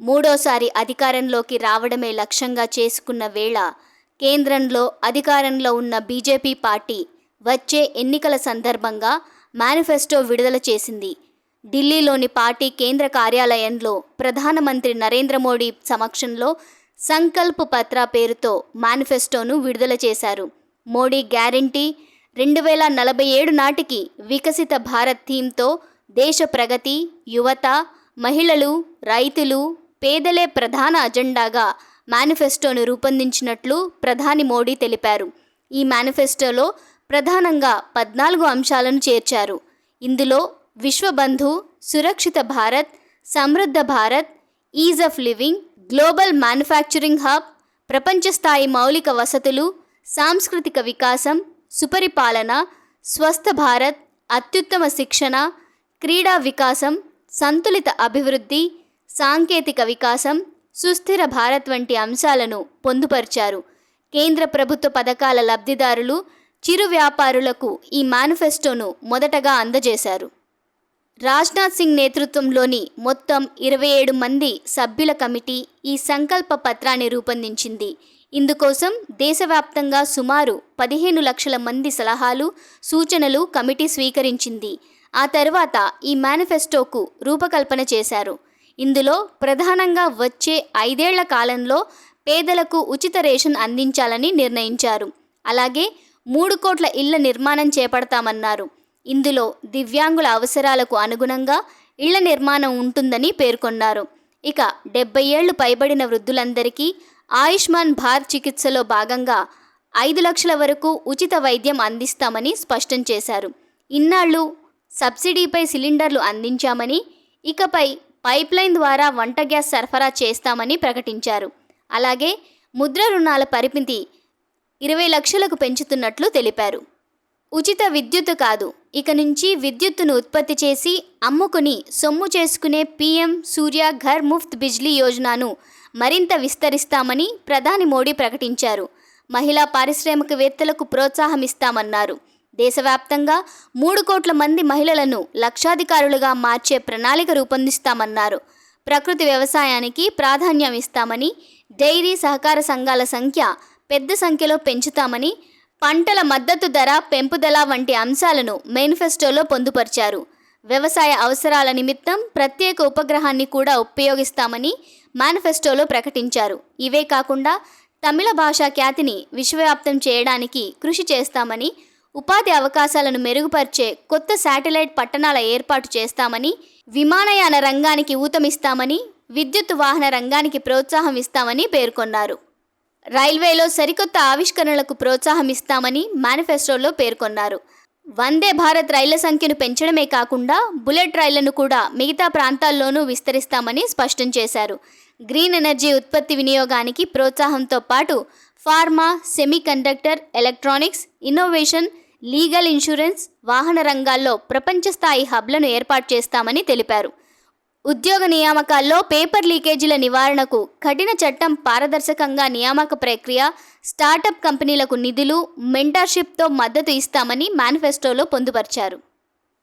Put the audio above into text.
మూడోసారి అధికారంలోకి రావడమే లక్ష్యంగా చేసుకున్న వేళ కేంద్రంలో అధికారంలో ఉన్న బీజేపీ పార్టీ వచ్చే ఎన్నికల సందర్భంగా మేనిఫెస్టో విడుదల చేసింది. ఢిల్లీలోని పార్టీ కేంద్ర కార్యాలయంలో ప్రధానమంత్రి నరేంద్ర మోడీ సమక్షంలో సంకల్ప్ పత్ర పేరుతో మేనిఫెస్టోను విడుదల చేశారు. మోడీ గ్యారంటీ రెండు వేల నలభై ఏడు నాటికి వికసిత భారత్ థీమ్తో దేశ ప్రగతి యువత మహిళలు రైతులు పేదలే ప్రధాన అజెండాగా మేనిఫెస్టోను రూపొందించినట్లు ప్రధాని మోడీ తెలిపారు. ఈ మేనిఫెస్టోలో ప్రధానంగా పద్నాలుగు అంశాలను చేర్చారు. ఇందులో విశ్వబంధు సురక్షిత Bharat సమృద్ధ Bharat ease of living global manufacturing hub ప్రపంచ స్థాయి మౌలిక వసతులు సాంస్కృతిక వికాసం సుపరిపాలన స్వస్థ భారత్ అత్యుత్తమ శిక్షణ క్రీడా వికాసం సంతులిత అభివృద్ధి సాంకేతిక వికాసం సుస్థిర భారత్ వంటి అంశాలను పొందుపరిచారు. కేంద్ర ప్రభుత్వ పథకాల లబ్ధిదారులు చిరు వ్యాపారులకు ఈ మేనిఫెస్టోను మొదటగా అందజేశారు. రాజ్నాథ్ సింగ్ నేతృత్వంలోని మొత్తం ఇరవై ఏడు మంది సభ్యుల కమిటీ ఈ సంకల్ప పత్రాన్ని రూపొందించింది. ఇందుకోసం దేశవ్యాప్తంగా సుమారు పదిహేను లక్షల మంది సలహాలు సూచనలు కమిటీ స్వీకరించింది. ఆ తర్వాత ఈ మేనిఫెస్టోకు రూపకల్పన చేశారు. ఇందులో ప్రధానంగా వచ్చే ఐదేళ్ళ కాలంలో పేదలకు ఉచిత రేషన్ అందించాలని నిర్ణయించారు. అలాగే మూడు కోట్ల ఇళ్ళ నిర్మాణం చేపడతామన్నారు. ఇందులో దివ్యాంగుల అవసరాలకు అనుగుణంగా ఇళ్ళ నిర్మాణం ఉంటుందని పేర్కొన్నారు. ఇక డెబ్బై ఏళ్ళు పైబడిన వృద్ధులందరికీ ఆయుష్మాన్ భారత్ చికిత్సలో భాగంగా ఐదు లక్షల వరకు ఉచిత వైద్యం అందిస్తామని స్పష్టం చేశారు. ఇన్నాళ్ళు సబ్సిడీపై సిలిండర్లు అందించామని ఇకపై పైప్లైన్ ద్వారా వంట గ్యాస్ సరఫరా చేస్తామని ప్రకటించారు. అలాగే ముద్ర రుణాల పరిమితి ఇరవై లక్షలకు పెంచుతున్నట్లు తెలిపారు. ఉచిత విద్యుత్ కాదు ఇక నుంచి విద్యుత్తును ఉత్పత్తి చేసి అమ్ముకుని సొమ్ము చేసుకునే పీఎం సూర్య ఘర్ ముఫ్త్ బిజ్లీ యోజనను మరింత విస్తరిస్తామని ప్రధాని మోడీ ప్రకటించారు. మహిళా పారిశ్రామికవేత్తలకు ప్రోత్సాహం ఇస్తామన్నారు. దేశవ్యాప్తంగా మూడు కోట్ల మంది మహిళలను లక్షాధికారులుగా మార్చే ప్రణాళిక రూపొందిస్తామన్నారు. ప్రకృతి వ్యవసాయానికి ప్రాధాన్యం ఇస్తామని డైరీ సహకార సంఘాల సంఖ్య పెద్ద సంఖ్యలో పెంచుతామని పంటల మద్దతు ధర పెంపుదల వంటి అంశాలను మేనిఫెస్టోలో పొందుపరిచారు. వ్యవసాయ అవసరాల నిమిత్తం ప్రత్యేక ఉపగ్రహాన్ని కూడా ఉపయోగిస్తామని మేనిఫెస్టోలో ప్రకటించారు. ఇవే కాకుండా తమిళ భాషా ఖ్యాతిని విశ్వవ్యాప్తం చేయడానికి కృషి చేస్తామని ఉపాధి అవకాశాలను మెరుగుపరిచే కొత్త శాటిలైట్ పట్టణాల ఏర్పాటు చేస్తామని విమానయాన రంగానికి ఊతమిస్తామని విద్యుత్ వాహన రంగానికి ప్రోత్సాహం ఇస్తామని పేర్కొన్నారు. రైల్వేలో సరికొత్త ఆవిష్కరణలకు ప్రోత్సాహం ఇస్తామని మేనిఫెస్టోలో పేర్కొన్నారు. వందే భారత్ రైళ్ళ సంఖ్యను పెంచడమే కాకుండా బుల్లెట్ రైళ్ళను కూడా మిగతా ప్రాంతాల్లోనూ విస్తరిస్తామని స్పష్టం చేశారు. గ్రీన్ ఎనర్జీ ఉత్పత్తి వినియోగానికి ప్రోత్సాహంతో పాటు pharma semiconductor electronics innovation legal insurance వాహన రంగాల్లో ప్రపంచ స్థాయి హబ్లను ఏర్పాటు చేస్తామని తెలిపారు. ఉద్యోగ నియామకాల్లో పేపర్ లీకేజీల నివారణకు కఠిన చట్టం పారదర్శకంగా నియామక ప్రక్రియ స్టార్టప్ కంపెనీలకు నిధులు మెంటర్షిప్తో మద్దతు ఇస్తామని మేనిఫెస్టోలో పొందుపరిచారు.